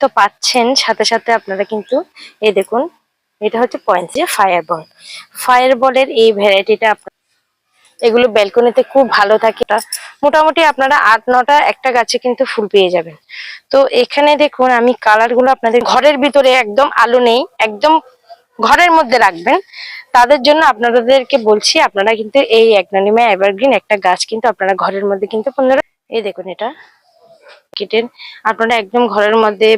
তো পাচ্ছেন, সাথে সাথে আপনারা কিন্তু, এই দেখুন, এটা হচ্ছে পয়েন্ট যে ফায়ার বল ফায়ার বলের এই ভ্যারাইটিটা আপনার এগুলো ব্যালকনিতে খুব ভালো থাকে। মোটামুটি আপনারা আট, নটা একটা গাছে কিন্তু ফুল পেয়ে যাবেন। তো এখানে দেখুন, আমি কালারগুলো আপনাদের ঘরের ভিতরে একদম আলো নেই, একদম ঘরের মধ্যে রাখবেন। তাদের জন্য আপনাদেরকে বলছি, আপনারা কিন্তু এই একনানিমা এভারগ্রিন একটা গাছ কিন্তু আপনারা ঘরের মধ্যে কিন্তু পনেরো এই দেখুন এটা। অর্কিডের আপনারা একদম ঘরের মধ্যে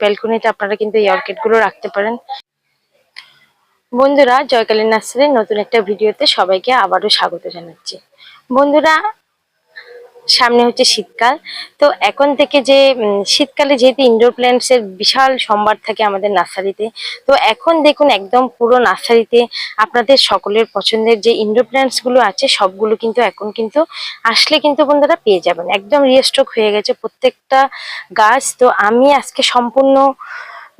ব্যালকনিতে আপনারা কিন্তু এই অর্কিডগুলো রাখতে পারেন। বন্ধুরা, জয়কালী নার্সারির নতুন একটা ভিডিওতে সবাইকে আবারও স্বাগত জানাচ্ছি। বন্ধুরা সামনে হচ্ছে শীতকাল। তো এখন থেকে যে শীতকালে যেহেতু ইনডোর প্ল্যান্টস এর বিশাল সম্ভার থাকে আমাদের নার্সারিতে, তো এখন দেখুন একদম পুরো নার্সারিতে আপনাদের সকলের পছন্দের যে ইনডোর প্ল্যান্টসগুলো আছে, সবগুলো কিন্তু এখন কিন্তু আসলে কিন্তু বন্ধুরা পেয়ে যাবেন। একদম রিস্টক হয়ে গেছে প্রত্যেকটা গাছ। তো আমি আজকে সম্পূর্ণ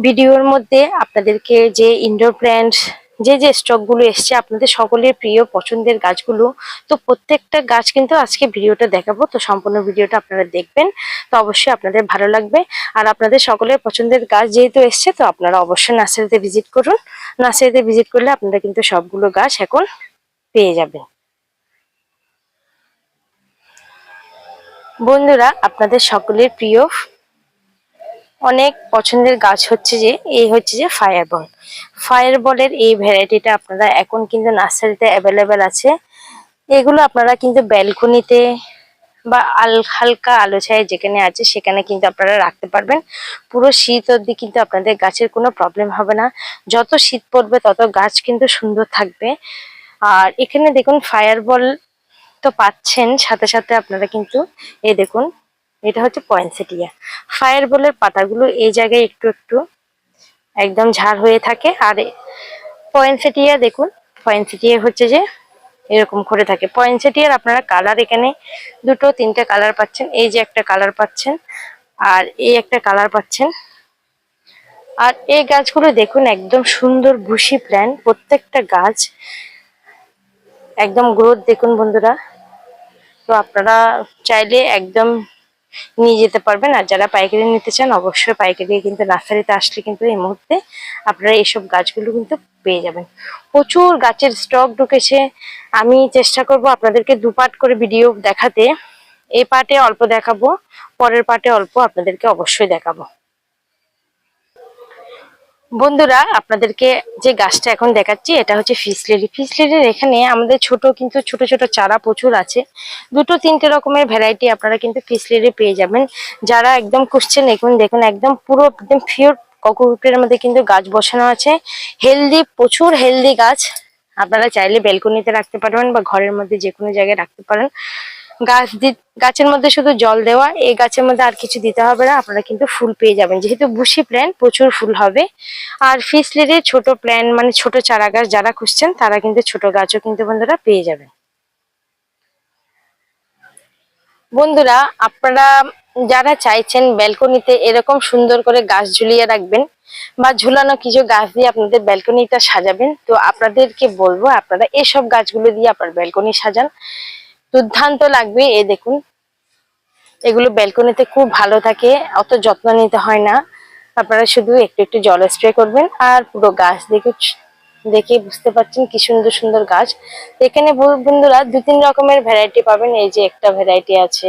ভিডিওর মধ্যে আপনাদেরকে যে ইনডোর প্ল্যান্টস যে যে স্টকগুলো এসছে, আপনাদের সকলের প্রিয় পছন্দের গাছগুলো, তো প্রত্যেকটা গাছ কিন্তু আজকে ভিডিওটা দেখাবো, তো সম্পূর্ণ ভিডিওটা আপনারা দেখবেন, তো অবশ্যই আপনাদের ভালো লাগবে। আর আপনাদের সকলের পছন্দের গাছ যেহেতু এসছে, তো আপনারা অবশ্যই নার্সারিতে ভিজিট করুন। নার্সারিতে ভিজিট করলে আপনারা কিন্তু সবগুলো গাছ এখন পেয়ে যাবেন। বন্ধুরা, আপনাদের সকলের প্রিয় অনেক পছন্দের গাছ হচ্ছে যে, এই হচ্ছে যে ফায়ার বল ফায়ার বলের এই ভ্যারাইটিটা আপনারা এখন কিন্তু নার্সারিতে অ্যাভেলেবেল আছে। এগুলো আপনারা কিন্তু ব্যালকনিতে বা আল, হালকা আলো ছায়া যেখানে আছে, সেখানে কিন্তু আপনারা রাখতে পারবেন। পুরো শীত অবধি কিন্তু আপনাদের গাছের কোনো প্রবলেম হবে না। যত শীত পড়বে, তত গাছ কিন্তু সুন্দর থাকবে। আর এখানে দেখুন ফায়ার বল তো পাচ্ছেন, সাথে সাথে আপনারা কিন্তু, এই দেখুন এটা হচ্ছে পয়েন্সেটিয়া। ফায়ার বলের পাতাগুলো এই জায়গায় একটু একটু একদম ঝাড় হয়ে থাকে। আর পয়েন্সেটিয়া দেখুন, পয়েন্সেটিয়া হচ্ছে যে এরকম করে থাকে। পয়েন্সেটিয়ার আপনারা কালার এখানে দুটো, তিনটে কালার পাচ্ছেন। এই যে একটা কালার পাচ্ছেন, আর এই একটা কালার পাচ্ছেন। আর এই গাছগুলো দেখুন, একদম সুন্দর ভুসি প্ল্যান প্রত্যেকটা গাছ একদম গ্রোথ দেখুন বন্ধুরা। তো আপনারা চাইলে একদম নিয়ে যেতে পারবেন। আর যারা পাইকারি নিতে চান, অবশ্যই পাইকারি কিন্তু নার্সারিতে আসলে কিন্তু এই মুহূর্তে আপনারা এইসব গাছগুলো কিন্তু পেয়ে যাবেন। প্রচুর গাছের স্টক ঢুকেছে। আমি চেষ্টা করব আপনাদেরকে দু পার্ট করে ভিডিও দেখাতে। এই পার্টে অল্প দেখাবো, পরের পার্টে অল্প আপনাদেরকে অবশ্যই দেখাবো। বন্ধুরা, আপনাদেরকে যে গাছটা এখন দেখাচ্ছি, এটা হচ্ছে ফিস লিলি ফিস লিলির এখানে আমাদের ছোট কিন্তু ছোট ছোট চারা প্রচুর আছে। দুটো তিনটে রকমের ভ্যারাইটি আপনারা কিন্তু ফিস লিলি পেয়ে যাবেন। যারা একদম খুঁজছেন এখন দেখুন, একদম পুরো, একদম পিওর ককোপিটের মধ্যে কিন্তু গাছ বসানো আছে। হেলদি প্রচুর হেলদি গাছ। আপনারা চাইলে বেলকনিতে রাখতে পারবেন বা ঘরের মধ্যে যে কোনো জায়গায় রাখতে পারেন। গাছ গাছের মধ্যে শুধু জল দেওয়া, এই গাছের মধ্যে আর কিছু দিতে হবে না। আপনারা কিন্তু ফুল পেয়ে যাবেন। যেহেতু বুসি প্ল্যান প্রচুর ফুল হবে। আর ফিস লিলির ছোট প্ল্যান মানে ছোট চারা গাছ যারা খুঁজছেন, তারা কিন্তু ছোট গাছও কিন্তু বন্ধুরা পেয়ে যাবেন। বন্ধুরা, আপনারা যারা চাইছেন ব্যালকনিতে এরকম সুন্দর করে গাছ ঝুলিয়ে রাখবেন বা ঝুলানো কিছু গাছ দিয়ে আপনাদের ব্যালকনিটা সাজাবেন, তো আপনাদেরকে বলব আপনারা এসব গাছগুলো দিয়ে আপনার ব্যালকনি সাজান। দুর্দান্ত লাগবে এ দেখুন। এগুলো ব্যালকনিতে খুব ভালো থাকে, অত যত্ন নিতে হয় না। আপনারা শুধু একটু একটু জল স্প্রে করবেন আর পুরো গাছ দেখে দেখে বুঝতে পারছেন কি সুন্দর সুন্দর গাছ। এখানে বন্ধুরা দু তিন রকমের ভ্যারাইটি পাবেন, এই যে একটা ভ্যারাইটি আছে।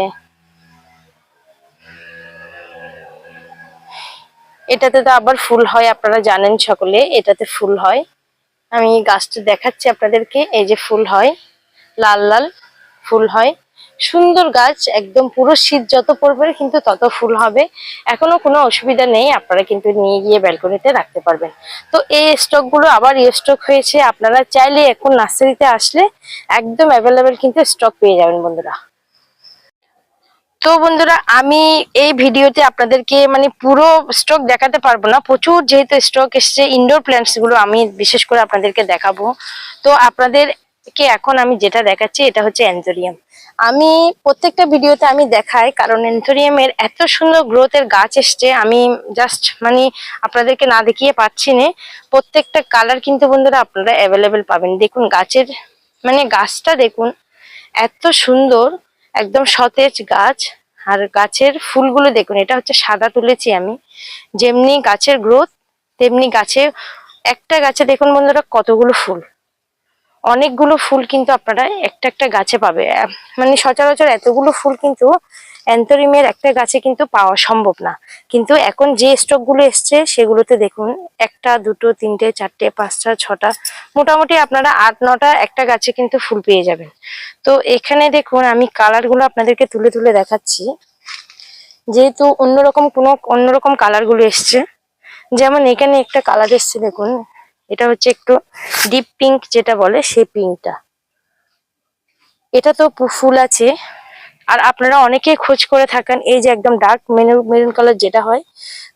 এটাতে তো আবার ফুল হয়, আপনারা জানেন সকলে, এটাতে ফুল হয়। আমি গাছটা দেখাচ্ছি আপনাদেরকে, এই যে ফুল হয়, লাল লাল। ফুল হয়। সুন্দর গাছ, একদম পুরো শীত যত পড়বে কিন্তু তত ফুল হবে। এখনও কোনো অসুবিধা নেই, আপনারা কিন্তু নিয়ে গিয়ে ব্যালকনিতে রাখতে পারবেন। তো এই স্টকগুলো আবার স্টক হয়েছে, আপনারা চাইলে এখন নার্সারিতে আসলে একদম অ্যাভেলেবেল কিন্তু স্টক পেয়ে যাবেন বন্ধুরা। তো বন্ধুরা, আমি এই ভিডিওতে আপনাদেরকে মানে পুরো স্টক দেখাতে পারব না, প্রচুর যেহেতু স্টক এসছে ইনডোর প্ল্যান্টসগুলো আমি বিশেষ করে আপনাদেরকে দেখাবো। তো আপনাদেরকে এখন আমি যেটা দেখাচ্ছি, এটা হচ্ছে অ্যান্থোরিয়াম আমি প্রত্যেকটা ভিডিওতে আমি দেখাই, কারণ অ্যান্থোরিয়ামের এত সুন্দর গ্রোথের গাছ এসছে, আমি জাস্ট মানে আপনাদেরকে না দেখিয়ে পাচ্ছি না। প্রত্যেকটা কালার কিন্তু বন্ধুরা আপনারা অ্যাভেলেবেল পাবেন। দেখুন, গাছের মানে গাছটা দেখুন, এত সুন্দর, একদম সতেজ গাছ। আর গাছের ফুলগুলো দেখুন, এটা হচ্ছে সাদা তুলেছি আমি। যেমনি গাছের গ্রোথ তেমনি গাছে, একটা গাছে দেখুন বন্ধুরা কতগুলো ফুল। অনেকগুলো ফুল কিন্তু আপনারা একটা একটা গাছে পাবে। মানে সচরাচর এতগুলো ফুল কিন্তু অ্যান্থোরিমের একটা গাছে কিন্তু পাওয়া সম্ভব না। কিন্তু এখন যে স্টকগুলো এসছে, সেগুলোতে দেখুন, একটা, দুটো, তিনটে, চারটে, পাঁচটা, ছটা, মোটামুটি আপনারা আট, নটা একটা গাছে কিন্তু ফুল পেয়ে যাবেন। তো এখানে দেখুন, আমি কালারগুলো আপনাদেরকে তুলে তুলে দেখাচ্ছি। যেহেতু অন্যরকম কোনো অন্যরকম কালারগুলো এসছে, যেমন এখানে একটা কালার এসছে, দেখুন এটা হচ্ছে একটু ডিপ পিঙ্ক যেটা বলে সেই পিঙ্কটা এটা তো ফুল আছে। আর আপনারা অনেকে খোঁজ করে থাকেন, এই যে একদম ডার্ক মেরুন কালার যেটা হয়।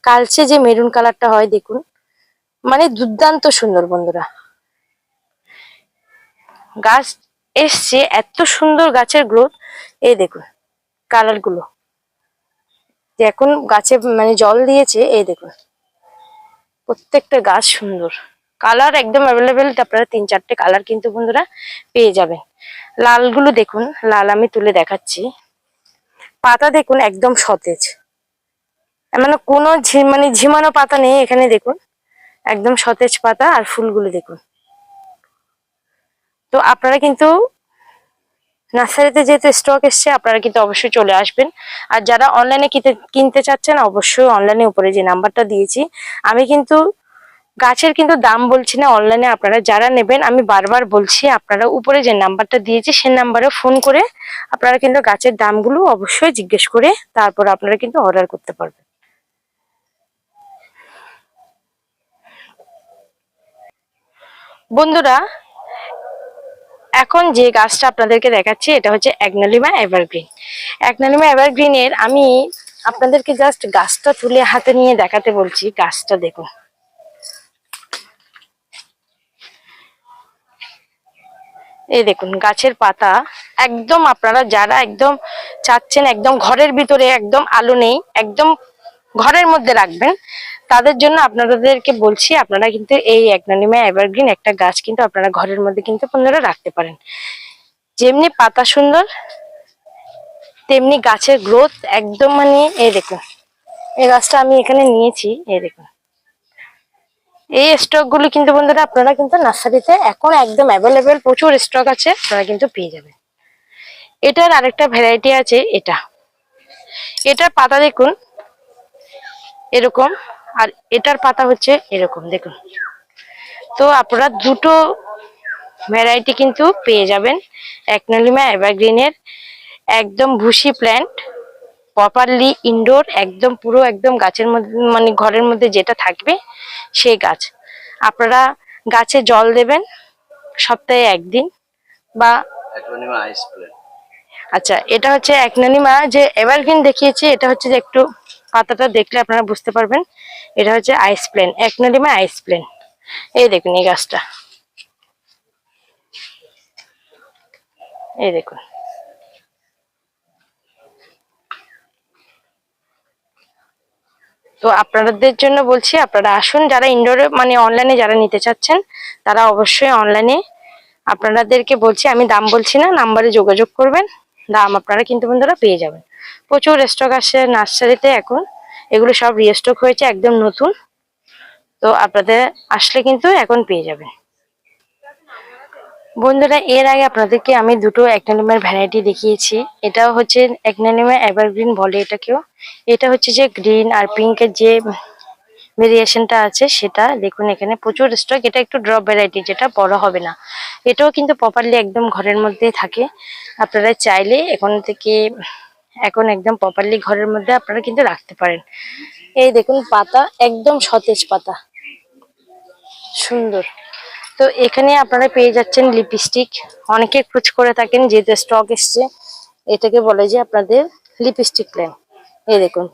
কালচে যে মেরুন কালারটা হয়, দেখুন। মানে দুর্দান্ত সুন্দর বন্ধুরা। গাছ এসছে, এত সুন্দর গাছের গ্রোথ এই দেখুন কালারগুলো। যে এখন গাছে মানে জল দিয়েছে, এই দেখুন। প্রত্যেকটা গাছ সুন্দর। কালার একদম অ্যাভেলেবেল আপনারা তিন, চারটে কালার কিন্তু বন্ধুরা পেয়ে যাবেন। লালগুলো দেখুন, লাল আমি তুলে দেখাচ্ছি। পাতা দেখুন, একদম সতেজ। মানে কোনো মানে ঝিমানো পাতা নেই এখানে, দেখুন। একদম সতেজ পাতা আর ফুলগুলো দেখুন। তো আপনারা কিন্তু নার্সারিতে যেহেতু স্টক এসছে, আপনারা কিন্তু অবশ্যই চলে আসবেন। আর যারা অনলাইনে কিনতে কিনতে চাচ্ছেন, অবশ্যই অনলাইনে উপরে যে নাম্বারটা দিয়েছি, আমি কিন্তু গাছের কিন্তু দাম বলছি না অনলাইনে আপনারা যারা নেবেন, আমি বারবার বলছি, আপনারা উপরে যে নাম্বারটা দিয়েছি সেই নাম্বারে ফোন করে আপনারা কিন্তু গাছের দামগুলো অবশ্যই জিজ্ঞেস করে তারপর আপনারা কিন্তু অর্ডার করতে পারবেন। বন্ধুরা, এখন যে গাছটা আপনাদেরকে দেখাচ্ছি, এটা হচ্ছে একনালিমা এভারগ্রিন একনালিমা এভারগ্রিনের আমি আপনাদেরকে জাস্ট গাছটা তুলে হাতে নিয়ে দেখাতে বলছি, গাছটা দেখুন। এই দেখুন, গাছের পাতা। একদম আপনারা যারা একদম চাচ্ছেন, একদম ঘরের ভিতরে একদম আলো নেই, একদম ঘরের মধ্যে রাখবেন, তাদের জন্য আপনাদেরকে বলছি, আপনারা কিন্তু এই একনানিমা এভারগ্রিন একটা গাছ কিন্তু আপনারা ঘরের মধ্যে কিন্তু আপনারা রাখতে পারেন। যেমনি পাতা সুন্দর, তেমনি গাছের গ্রোথ একদম মানে এই দেখুন, এই গাছটা আমি এখানে নিয়েছি, এই দেখুন। এই স্টকগুলো কিন্তু বন্ধুরা আপনারা কিন্তু নার্সারিতে এখন একদম অ্যাভেলেবেল প্রচুর স্টক আছে, আপনারা কিন্তু পেয়ে যাবেন। এটার আরেকটা ভ্যারাইটি আছে, এটা। এটার পাতা দেখুন, এরকম, আর এটার পাতা হচ্ছে এরকম, দেখুন। তো আপনারা দুটো ভ্যারাইটি কিন্তু পেয়ে যাবেন একনলিমা এভারগ্রিনের একদম ভুসি প্ল্যান্ট প্রপারলি ইনডোর একদম পুরো একদম গাছের মধ্যে মানে ঘরের মধ্যে যেটা থাকবে সেই গাছ। আপনারা গাছে জল দেবেন সপ্তাহে একদিন বা আচ্ছা এটা হচ্ছে একনানিমা যে এভারগ্রিন দেখিয়েছি এটা হচ্ছে যে একটু পাতাটা দেখলে আপনারা বুঝতে পারবেন। এটা হচ্ছে আইস প্লেন একনানিমা আইস প্লেন এই দেখুন এই গাছটা। এই দেখুন। তো আপনাদের জন্য বলছি, আপনারা আসুন, যারা ইনডোরে মানে অনলাইনে যারা নিতে চাচ্ছেন, তারা অবশ্যই অনলাইনে আপনাদেরকে বলছি, আমি দাম বলছি না, নাম্বারে যোগাযোগ করবেন, দাম আপনারা কিন্তু বন্ধুরা পেয়ে যাবেন। প্রচুর স্টক আসছে নার্সারিতে এখন, এগুলো সব রিস্টক হয়েছে, একদম নতুন। তো আপনাদের আসলে কিন্তু এখন পেয়ে যাবেন। বন্ধুরা, এর আগে আপনাদেরকে আমি দুটো একনালিমের ভ্যারাইটি দেখিয়েছি। এটা হচ্ছে একনালিমা এভারগ্রিন বলে এটাকেও। এটা হচ্ছে যে গ্রিন আর পিঙ্কের যে ভেরিয়েশনটা আছে সেটা, দেখুন এখানে প্রচুর স্টক এটা একটু ড্রপ ভ্যারাইটি যেটা বড় হবে না। এটাও কিন্তু প্রপারলি একদম ঘরের মধ্যেই থাকে। আপনারা চাইলে এখন থেকে, এখন একদম প্রপারলি ঘরের মধ্যে আপনারা কিন্তু রাখতে পারেন। এই দেখুন পাতা, একদম সতেজ পাতা। সুন্দর। তো এখানে আপনারা পেয়ে যাচ্ছেন লিপস্টিক অনেকে খুঁজ করে থাকেন যেটা স্টক এসছে, এটাকে বলে যে আপনাদের লিপস্টিক প্ল্যান এই দেখুন।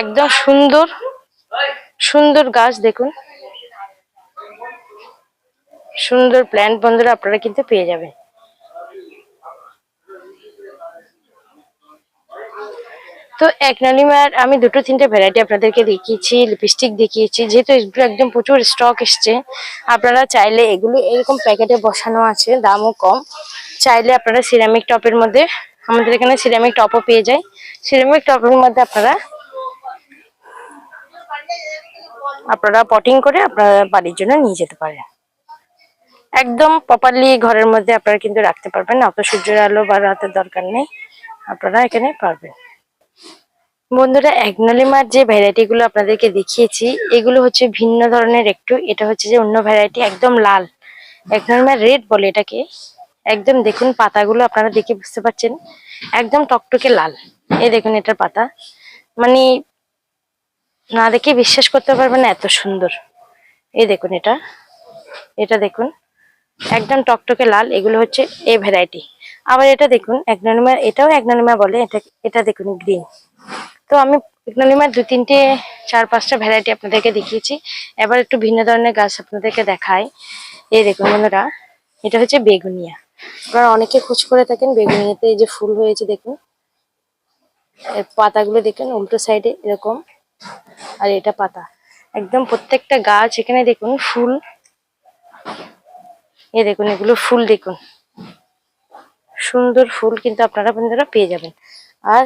একদম সুন্দর সুন্দর গাছ দেখুন। সুন্দর প্ল্যান্ট বন্ধুরা আপনারা কিন্তু পেয়ে যাবেন। তো একনালিমার আমি দুটো তিনটে ভ্যারাইটি আপনাদেরকে দেখিয়েছি লিপস্টিক দেখিয়েছি, যেহেতু এগুলো একদম প্রচুর স্টক এসছে, আপনারা চাইলে এগুলো এরকম প্যাকেটে বসানো আছে, দামও কম। চাইলে আপনারা সিরামিক টপের মধ্যে, আমাদের এখানে সিরামিক টপও পেয়ে যায়। সিরামিক টপের মধ্যে আপনারা আপনারা পটিং করে আপনারা বাড়ির জন্য নিয়ে যেতে পারেন। একদম প্রপারলি ঘরের মধ্যে আপনারা কিন্তু রাখতে পারবেন অত সূর্যের আলো বা রাতের দরকার নেই, আপনারা এখানে পারবেন। বন্ধুরা একনলিমার যে ভ্যারাইটি গুলো আপনাদেরকে দেখিয়েছি, এগুলো হচ্ছে ভিন্ন ধরনের একটু। এটা হচ্ছে যে অন্য ভ্যারাইটি একদম লাল। একনলিমার রেড বলে এটাকে। একদম দেখুন, পাতাগুলো আপনারা দেখে বুঝতে পারছেন। একদম টকটকে লাল। এই দেখুন এটার পাতা। মানে না দেখে বিশ্বাস করতে পারবেন না, এত সুন্দর। এই দেখুন এটা। এটা দেখুন। একদম টকটকে লাল, এগুলো হচ্ছে এ ভ্যারাইটি আবার এটা দেখুন একনলিমার এটাও একনলিমা বলে, এটা এটা দেখুন গ্রিন তো আমি একনলিমার দু তিনটে, চার পাঁচটা ভ্যারাইটি আপনাদেরকে দেখিয়েছি। এবার একটু ভিন্ন ধরনের গাছ আপনাদেরকে দেখাই। এই দেখুন বন্ধুরা, এটা হচ্ছে বেগুনিয়া। আপনারা অনেকে খোঁজ করে থাকেন, বেগুনিয়াতে এই যে ফুল হয়েছে দেখুন। এর পাতাগুলো দেখুন, উল্টো সাইডে এরকম। আর এটা পাতা। একদম প্রত্যেকটা গাছ এখানে দেখুন, ফুল। এ দেখুন, এগুলো ফুল দেখুন। সুন্দর ফুল কিন্তু আপনারা বন্ধুরা পেয়ে যাবেন। আর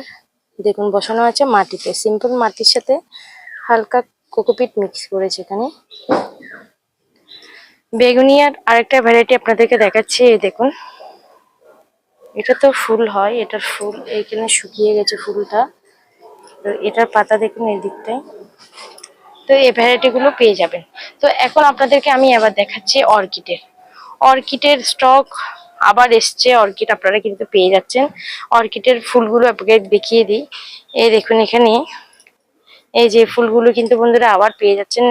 দেখুন বসানো আছে মাটিতে। সিম্পল মাটির সাথে হালকা কোকোপিট মিক্স করেছে এখানে। বেগুনিয়ার আরেকটা ভ্যারাইটি আপনাদেরকে দেখাচ্ছি, এই দেখুন। এটা তো ফুল হয়, এটার ফুল, এইখানে শুকিয়ে গেছে ফুলটা। তো এটার পাতা দেখুন এই দিকটায়। তো এই ভ্যারাইটিগুলো পেয়ে যাবেন। তো এখন আপনাদেরকে আমি আবার দেখাচ্ছি অর্কিডের। অর্কিডের স্টক আবার এসছে অর্কিড, আপনারা কিন্তু পেয়ে যাচ্ছেন। অর্কিডের ফুলগুলো আপনাকে দেখিয়ে দিই। এই দেখুন এখানে। এই যে ফুলগুলো কিন্তু বন্ধুরা আবার পেয়ে যাচ্ছেন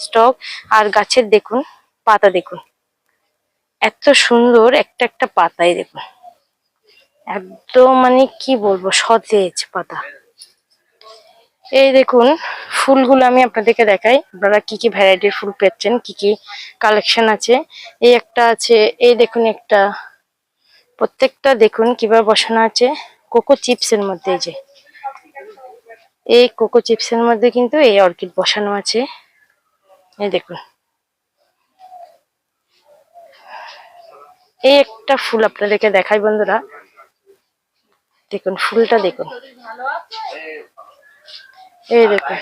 স্টক। আর গাছের দেখুন, পাতা দেখুন। এত সুন্দর একটা একটা পাতাই দেখুন। একদম মানে কি বলব, সতেজ পাতা। এই দেখুন, ফুলগুলো আমি আপনাদেরকে দেখাই। আপনারা কি কি ভ্যারাইটির ফুল পেয়েছেন, কি কি কালেকশন আছে। এই একটা আছে, এই দেখুন একটা। প্রত্যেকটা দেখুন কীভাবে বসানো আছে। কোকো চিপসের মধ্যে যে। এই কোকো চিপসের মধ্যে কিন্তু এই অর্কিড বসানো আছে। এই দেখুন। এই একটা ফুল আপনাদেরকে দেখাই বন্ধুরা। দেখুন, ফুলটা দেখুন। এই দেখুন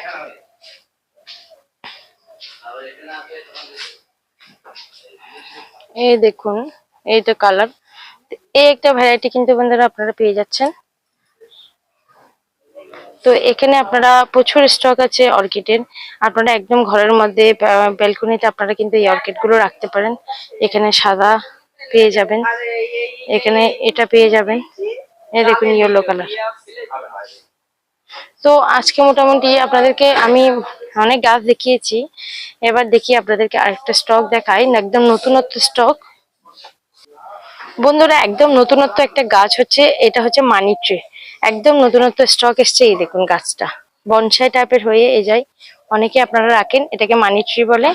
এই দেখুন, এই তো কালার এই একটা ভ্যারাইটি কিন্তু বন্ধুরা আপনারা পেয়ে যাচ্ছেন। তো এখানে আপনারা প্রচুর স্টক আছে অর্কিডের। আপনারা একদম ঘরের মধ্যে ব্যালকনিতে আপনারা কিন্তু এই অর্কিডগুলো রাখতে পারেন। এখানে সাদা পেয়ে যাবেন। এখানে এটা পেয়ে যাবেন। এই দেখুন ইয়েলো কালার তো আজকে মোটামুটি আপনাদেরকে আমি অনেক গাছ দেখিয়েছি। এবার দেখি আপনাদেরকে আরেকটা স্টক দেখাই, একদম নতুনত্ব স্টক বন্ধুরা, একদম নতুনত্ব একটা গাছ হচ্ছে, এটা হচ্ছে মানি ট্রি। একদম নতুনত্ব স্টক এসছে, এই দেখুন গাছটা। বনসাই টাইপের হয়ে এই যায়। অনেকে আপনারা রাখেন, এটাকে মানি ট্রি বলে।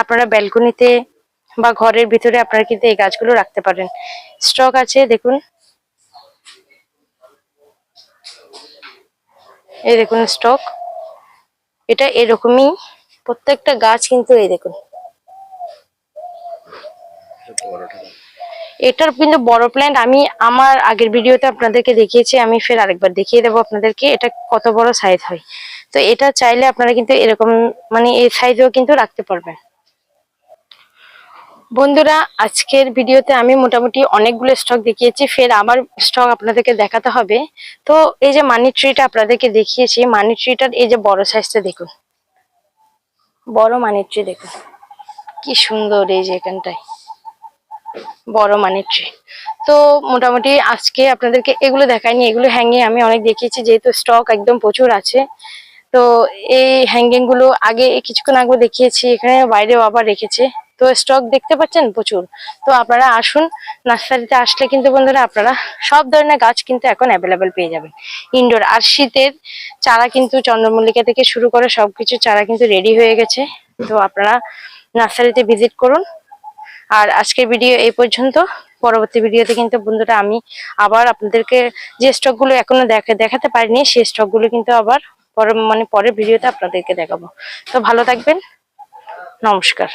আপনারা ব্যালকনিতে বা ঘরের ভিতরে আপনারা কিন্তু এই গাছগুলো রাখতে পারেন। স্টক আছে, দেখুন। এই দেখুন স্টক। এটা এরকমই প্রত্যেকটা গাছ কিন্তু এই দেখুন। এটার কিন্তু বড় প্ল্যান্ট আমি আমার আগের ভিডিওতে আপনাদেরকে দেখিয়েছি, আমি ফের আরেকবার দেখিয়ে দেবো আপনাদেরকে, এটা কত বড় সাইজ হয়। তো এটা চাইলে আপনারা কিন্তু এরকম মানে এই সাইজও কিন্তু রাখতে পারবেন। বন্ধুরা, আজকের ভিডিওতে আমি মোটামুটি অনেকগুলো স্টক দেখিয়েছি, ফের আমার স্টক আপনাদেরকে দেখাতে হবে। তো এই যে মানি ট্রিটা আপনাদেরকে দেখিয়েছি মানি ট্রিটার এই যে বড় সাইজটা দেখুন। বড় মানি ট্রি দেখুন। কি সুন্দর এই যে এখানটায়। বড় মানি ট্রি তো মোটামুটি আজকে আপনাদেরকে এগুলো দেখাইনি, এগুলো হ্যাঙ্গিং আমি অনেক দেখিয়েছি, যেহেতু স্টক একদম প্রচুর আছে। তো এই হ্যাঙ্গিংগুলো আগে কিছুক্ষণ আগে দেখিয়েছি, এখানে বাইরেও আবার রেখেছে। তো স্টক দেখতে পাচ্ছেন প্রচুর। তো আপনারা আসুন, নার্সারিতে আসলে কিন্তু বন্ধুরা আপনারা সব ধরনের গাছ কিন্তু এখন অ্যাভেলেবেল পেয়ে যাবেন। ইনডোর আর শীতের চারা কিন্তু চন্দ্রমল্লিকা থেকে শুরু করে সবকিছু চারা কিন্তু রেডি হয়ে গেছে। তো আপনারা নার্সারিতে ভিজিট করুন। আর আজকের ভিডিও এই পর্যন্ত। পরবর্তী ভিডিওতে কিন্তু বন্ধুরা আমি আবার আপনাদেরকে যে স্টকগুলো এখনও দেখা, দেখাতে পারিনি, সেই স্টকগুলো কিন্তু আবার পরে মানে পরের ভিডিওতে আপনাদেরকে দেখাবো। তো ভালো থাকবেন। নমস্কার।